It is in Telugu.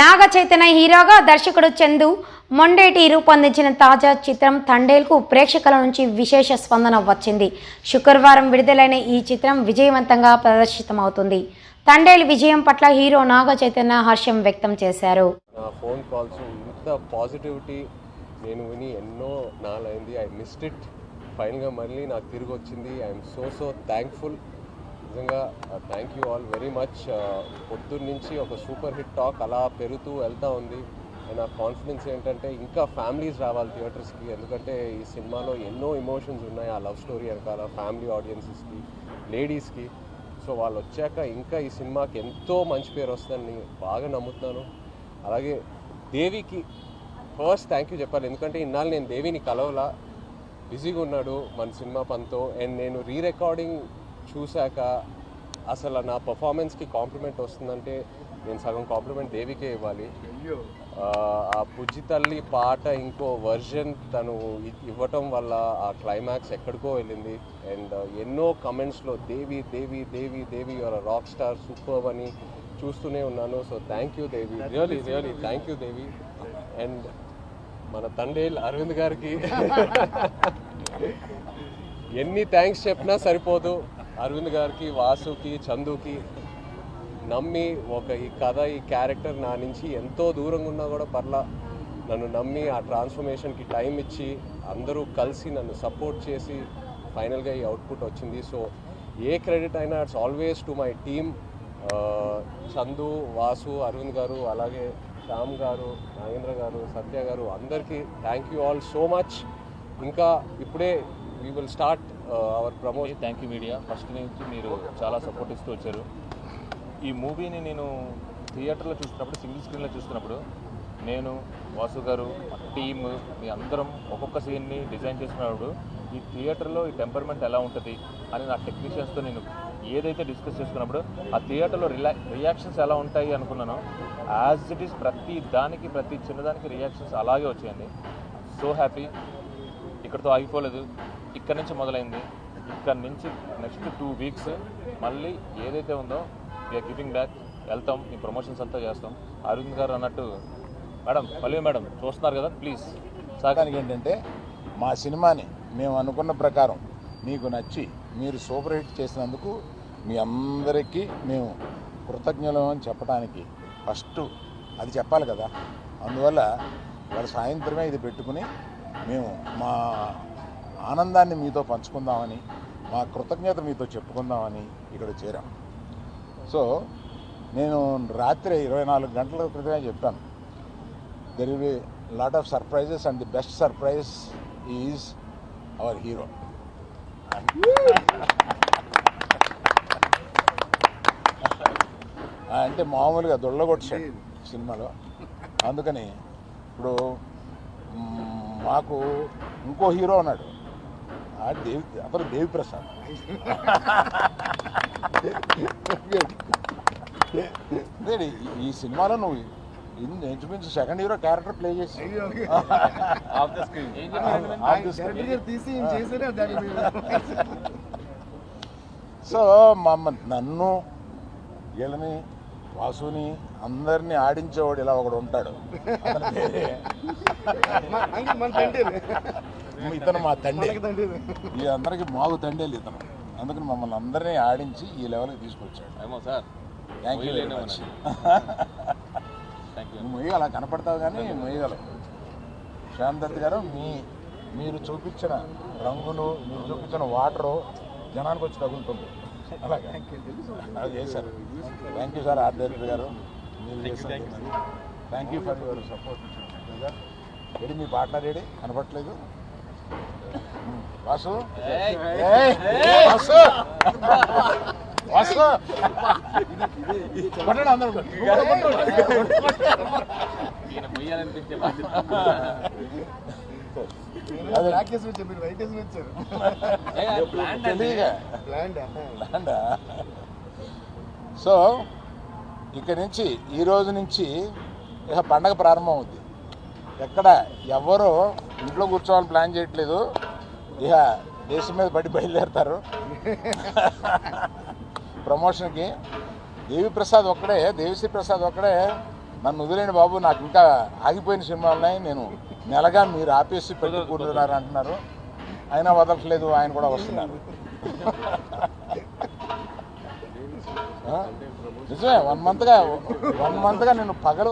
నాగ చైతన్య హీరోగా దర్శకుడు చందు మొండేటి రూపొందించిన తాజా చిత్రం తండేల్కు ప్రేక్షకుల నుంచి విశేష స్పందన వచ్చింది. శుక్రవారం విడుదలైన ఈ చిత్రం విజయవంతంగా ప్రదర్శితమవుతుంది. తండేల్ విజయం పట్ల హీరో నాగ చైతన్య హర్షం వ్యక్తం చేశారు. నా ఫోన్ కాల్స్ ఇంత పాజిటివిటీ నేను విని ఎన్నో నాలైంది. I missed it. ఫైనల్గా మళ్ళీ నాకు తిరిగి వచ్చింది. I'm so so thankful. నిజంగా thank you all very much పొద్దున్న నుంచి ఒక సూపర్ హిట్ టాక్ అలా పెరుగుతూ వెళ్తూ ఉంది. నా కాన్ఫిడెన్స్ ఏంటంటే ఇంకా ఫ్యామిలీస్ రావాలి థియేటర్స్కి ఎందుకంటే ఈ సినిమాలో ఎన్నో ఎమోషన్స్ ఉన్నాయి ఆ లవ్ స్టోరీ వెనకాల ఫ్యామిలీ ఆడియన్సెస్కి లేడీస్కి సో వాళ్ళు వచ్చాక ఇంకా ఈ సినిమాకి ఎంతో మంచి పేరు వస్తుందని బాగా నమ్ముతున్నాను. అలాగే దేవికి ఫస్ట్ థ్యాంక్ యూ చెప్పాలి. ఎందుకంటే ఇన్నాళ్ళు నేను దేవిని కలవలా. బిజీగా ఉన్నాడు మన సినిమా పనితో. అండ్ నేను రీ రికార్డింగ్ చూశాక అసలు నా పర్ఫార్మెన్స్కి కాంప్లిమెంట్ వస్తుందంటే నేను సగం కాంప్లిమెంట్ దేవికే ఇవ్వాలి. ఆ, బుజ్జి తల్లి పాట ఇంకో వర్జన్ తను ఇవ్వటం వల్ల ఆ క్లైమాక్స్ ఎక్కడికో వెళ్ళింది. అండ్ ఎన్నో కమెంట్స్లో Devi Devi Devi Devi your rock star super అని చూస్తూనే ఉన్నాను. So thank you Devi. Really really thank you Devi. And మన తండేల్ అరవింద్ గారికి ఎన్ని థ్యాంక్స్ చెప్పినా సరిపోదు. అరవింద్ గారికి వాసుకి చందుకి నమ్మి ఒక ఈ కథ ఈ క్యారెక్టర్ నా నుంచి ఎంతో దూరంగా ఉన్నా కూడా పర్లా. నన్ను నమ్మి ఆ ట్రాన్స్ఫర్మేషన్కి టైం ఇచ్చి అందరూ కలిసి నన్ను సపోర్ట్ చేసి ఫైనల్గా ఈ అవుట్పుట్ వచ్చింది. సో ఏ క్రెడిట్ అయినా it's always to my team. Chandu Vasu Aravind garu అలాగే శ్యామ్ గారు నాగేంద్ర గారు సత్య గారు అందరికీ thank you all so much ఇంకా ఇప్పుడే we will start our promotion thank you media first నుంచి మీరు చాలా సపోర్ట్ ఇస్తూ వచ్చారు. ఈ మూవీని నేను థియేటర్లో చూస్తున్నప్పుడు సింగిల్ స్క్రీన్లో చూస్తున్నప్పుడు నేను వాసు గారు టీమ్ మీ అందరం ఒక్కొక్క సీన్ని డిజైన్ చేసినప్పుడు ఈ థియేటర్లో ఈ టెంపర్మెంట్ ఎలా ఉంటుంది అని నా టెక్నీషియన్స్తో నేను ఏదైతే డిస్కస్ చేసుకున్నప్పుడు ఆ థియేటర్లో రిలా రియాక్షన్స్ ఎలా ఉంటాయి అనుకున్నాను యాజ్ ఇట్ ఈస్ ప్రతి దానికి ప్రతి చిన్నదానికి రియాక్షన్స్ అలాగే వచ్చాయండి. సో హ్యాపీ ఇక్కడితో ఆగిపోలేదు. ఇక్కడ నుంచి మొదలైంది. ఇక్కడ నుంచి నెక్స్ట్ టూ వీక్స్ మళ్ళీ ఏదైతే ఉందో వీఆర్ గివింగ్ బ్యాక్ వెళ్తాం మీ ప్రమోషన్స్ అంతా చేస్తాం. అరవింద్ గారు అన్నట్టు మేడం మళ్ళీ మేడం చూస్తున్నారు కదా ప్లీజ్ సహకానికి ఏంటంటే మా సినిమాని మేము అనుకున్న ప్రకారం మీకు నచ్చి మీరు సూపర్ హిట్ చేసినందుకు మీ అందరికీ మేము కృతజ్ఞులం అని చెప్పడానికి ఫస్ట్ అది చెప్పాలి కదా. అందువల్ల వాళ్ళ సాయంత్రమే ఇది పెట్టుకుని మేము మా ఆనందాన్ని మీతో పంచుకుందామని మా కృతజ్ఞత మీతో చెప్పుకుందామని ఇక్కడ చేరాం. సో నేను రాత్రి ఇరవై నాలుగు గంటల క్రితమే చెప్పాను. There will be lot of surprises and the best surprise is our hero అంటే మామూలుగా దొల్లగొట్టాడు సినిమాలో. అందుకని ఇప్పుడు మాకు ఇంకో హీరో ఉన్నాడు. ఆ దేవి అతను దేవి ప్రసాద్ ఈ- ఈ సినిమాలో నువ్వు ఇన్- ఇంచుమించు సెకండ్ హీరో క్యారెక్టర్ ప్లే చేసి. సో మమ్మ నన్ను వీళ్ళని వాసుని అందరినీ ఆడించేవాడు ఇలా ఒకడు ఉంటాడు. ఇతను మా తండ్రి. ఈ అందరికి మాగు తండేలు ఇతను అందుకని మమ్మల్ని అందరినీ ఆడించి ఈ లెవెల్కి తీసుకొచ్చాడు ఏమో sir. Thank you very much మొయ్య అలా కనపడతావు కానీ మొయ్యగలవు. శ్యామ్ దత్ గారు మీ మీరు చూపించిన రంగులు మీరు చూపించిన వాటరు జనానికి వచ్చి తగులుతుంది. అలాగే? అలా చేశారు. Thank you sir our director garu. మీరు thank you for your support ready me partner ready. కనపట్లేదు వాసు? ఏయ్, వాసు? వాసు? కొట్టండి అందరూ. ఈయన మొయ్యాలనిపించే బాధ్యత. అదే ఏ, అది planned అండి. తెలియగా ల్యాండా సో ఇక్కడి నుంచి ఈ రోజు నుంచి ఇక పండగ ప్రారంభం అవుద్ది ఎక్కడ ఎవరు ఇంట్లో కూర్చోవాలని ప్లాన్ చేయట్లేదు. ఇక దేశం మీద పడి బయలుదేరుతారు. ప్రమోషన్కి. దేవి ప్రసాద్ ఒక్కడే దేవిశ్రీ ప్రసాద్ ఒక్కడే. నన్ను వదిలేండి బాబు నాకు ఇంకా ఆగిపోయిన సినిమాలు ఉన్నాయి నేను నెలగా మీరు ఆపేసి పెట్టుకుంటున్నారు అంటున్నారు. అయినా వదలట్లేదు ఆయన కూడా వస్తున్నారు? నిజమే వన్ మంత్గా వన్ మంత్గా నేను పగలు